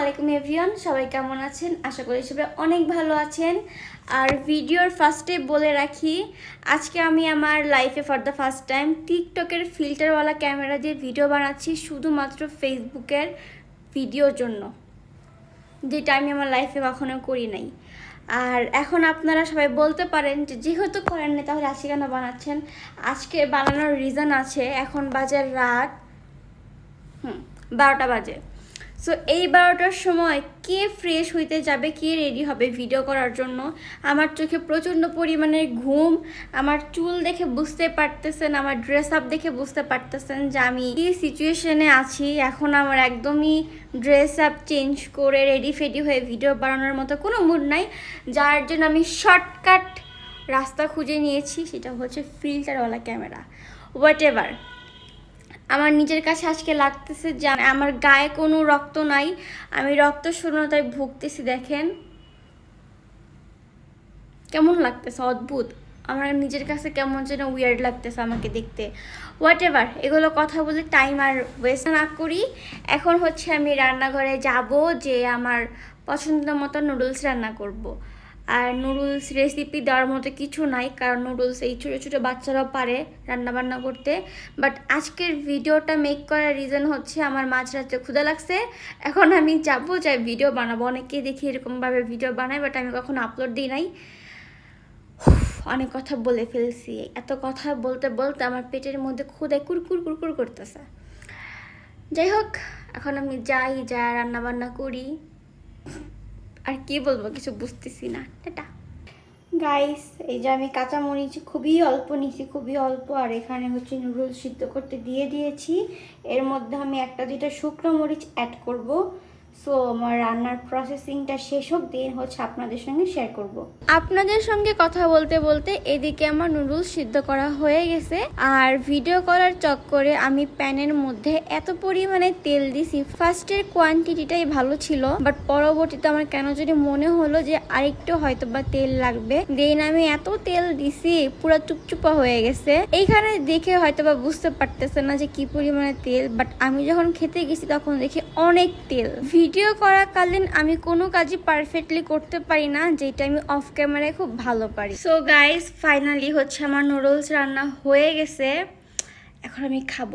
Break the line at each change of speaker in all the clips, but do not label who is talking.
আলাইকুম এভরিওয়ান, সবাই কেমন আছেন? আশা করি সবাই অনেক ভালো আছেন। আর ভিডিওর ফার্স্টে বলে রাখি, আজকে আমি আমার লাইফে ফর দ্য ফার্স্ট টাইম টিকটকের ফিল্টারওয়ালা ক্যামেরা দিয়ে ভিডিও বানাচ্ছি শুধুমাত্র ফেসবুকের ভিডিওর জন্য, যেটা আমি আমার লাইফে কখনো করি নাই। আর এখন আপনারা সবাই বলতে পারেন যে, যেহেতু করেন না তাহলে আজকে কেন বানাচ্ছেন? আজকে বানানোর রিজন আছে, এখন বাজার রাত, হুম, বারোটা বাজে। সো এই বারোটার সময় কে ফ্রেশ হইতে যাবে, কে রেডি হবে ভিডিও করার জন্য? আমার চোখে প্রচণ্ড পরিমাণে ঘুম, আমার চুল দেখে বুঝতে পারতেছেন, আমার ড্রেস আপ দেখে বুঝতে পারতেছেন যে আমি কি সিচুয়েশনে আছি। এখন আমার একদমই ড্রেস আপ চেঞ্জ করে রেডি ফেডি হয়ে ভিডিও বানানোর মতো কোনো মুড নাই, যার জন্য আমি শর্টকাট রাস্তা খুঁজে নিয়েছি, সেটা হচ্ছে ফিল্টারওয়ালা ক্যামেরা হোয়াট এভার আমার নিজের কাছে আজকে লাগতেছে যে আমার গায়ে কোনো রক্ত নাই, আমি রক্ত শূন্যতায় ভুগতেছি, দেখেন। কেমন লাগতেছে, অদ্ভুত। আমার নিজের কাছে কেমন যেন উইয়ার্ড লাগতেছে আমাকে দেখতে। হোয়াট এভার এগুলো কথা বলে টাইম আর ওয়েস্ট না করি। এখন হচ্ছে আমি রান্নাঘরে যাব যে আমার পছন্দ মতো নুডলস রান্না করব। আর নুডলস রেসিপি দেওয়ার মতো কিছু নাই, কারণ নুডলস এই ছোটো ছোটো বাচ্চারাও পারে রান্না বান্না করতে। বাট আজকের ভিডিওটা মেক করার রিজন হচ্ছে আমার মাঝরাত্রে ক্ষুদা লাগছে। এখন আমি যাব, যাই ভিডিও বানাবো। অনেকেই দেখি এরকমভাবে ভিডিও বানাই বাট আমি কখনো আপলোড দিই নাই। অনেক কথা বলে ফেলছি। এত কথা বলতে বলতে আমার পেটের মধ্যে ক্ষুদায় কুরকুর কুরকুর করতেছে। যাই হোক, এখন আমি যাই, যা রান্নাবান্না করি। আর কি বলব, কিছু বুঝতেছি না। টাটা। গাইস এই যে আমি কাঁচামরিচ খুবই অল্প নিছি, খুবই অল্প, আর এখানে হচ্ছে নুডলস সিদ্ধ করতে দিয়ে দিয়েছি। এর মধ্যে আমি একটা দুইটা শুকনো মরিচ অ্যাড করব। সো আমার রান্নার প্রসেসিংটা শেষ হোক দিন হচ্ছে আপনাদের সঙ্গে শেয়ার করব। আপনাদের সঙ্গে কথা বলতে বলতে এদিকে আমার নুডলস সিদ্ধ করা হয়ে গেছে। আর ভিডিও করার চক্করে আমি প্যানের মধ্যে এত পরিমাণে তেল দিছি। ফার্স্টের কোয়ান্টিটিটাই ভালো ছিল বাট পরবর্তীতে আমার কেন যদি মনে হলো যে আরেকটু হয়তো বা তেল লাগবে। দেন আমি এত তেল দিছি, পুরো চুপচুপা হয়ে গেছে। এইখানে দেখে হয়তো বা বুঝতে পারতেছে না যে কি পরিমাণে তেল বাট আমি যখন খেতে গেছি তখন দেখি অনেক তেল। ভিডিও করাকালীন আমি কোনো কাজই পারফেক্টলি করতে পারি না, যেটা আমি অফ ক্যামেরায় খুব ভালো পারি। সো গাইস ফাইনালি হচ্ছে আমার নুডলস রান্না হয়ে গেছে। এখন আমি খাব।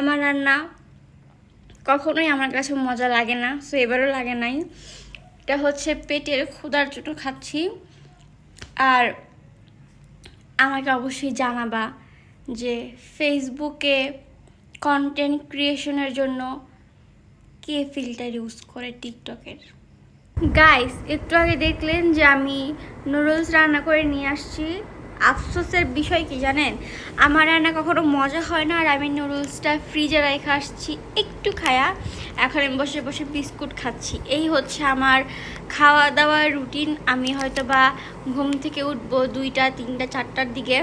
আমার রান্না কখনোই আমার কাছে মজা লাগে না সো এবারও লাগে নাই। এটা হচ্ছে পেটের ক্ষুধার জন্য খাচ্ছি। আর আমাকে অবশ্যই জানাবা যে ফেসবুকে কন্টেন্ট ক্রিয়েশনের জন্য কে ফিল্টার ইউজ করে টিকটকের গাইস একটু আগে দেখলেন যে আমি নুডলস রান্না করে নিয়ে আসছি। আফসোসের বিষয় কি জানেন? আমার রান্না কখনো মজা হয় না, আর আমি নুডলসটা ফ্রিজে রেখে আসছি, একটু খায়া। এখন আমি বসে বসে বিস্কুট খাচ্ছি। এই হচ্ছে আমার খাওয়া দাওয়ার রুটিন। আমি হয়তো বা ঘুম থেকে উঠবো দুইটা, তিনটা, চারটার দিকে।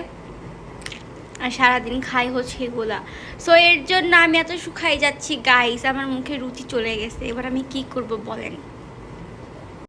আর সারাদিন খাই হচ্ছে এগুলা। সো এর জন্য আমি এত শুকাই যাচ্ছি গাইস আমার মুখে রুচি চলে গেছে। এবার আমি কি করব বলেন?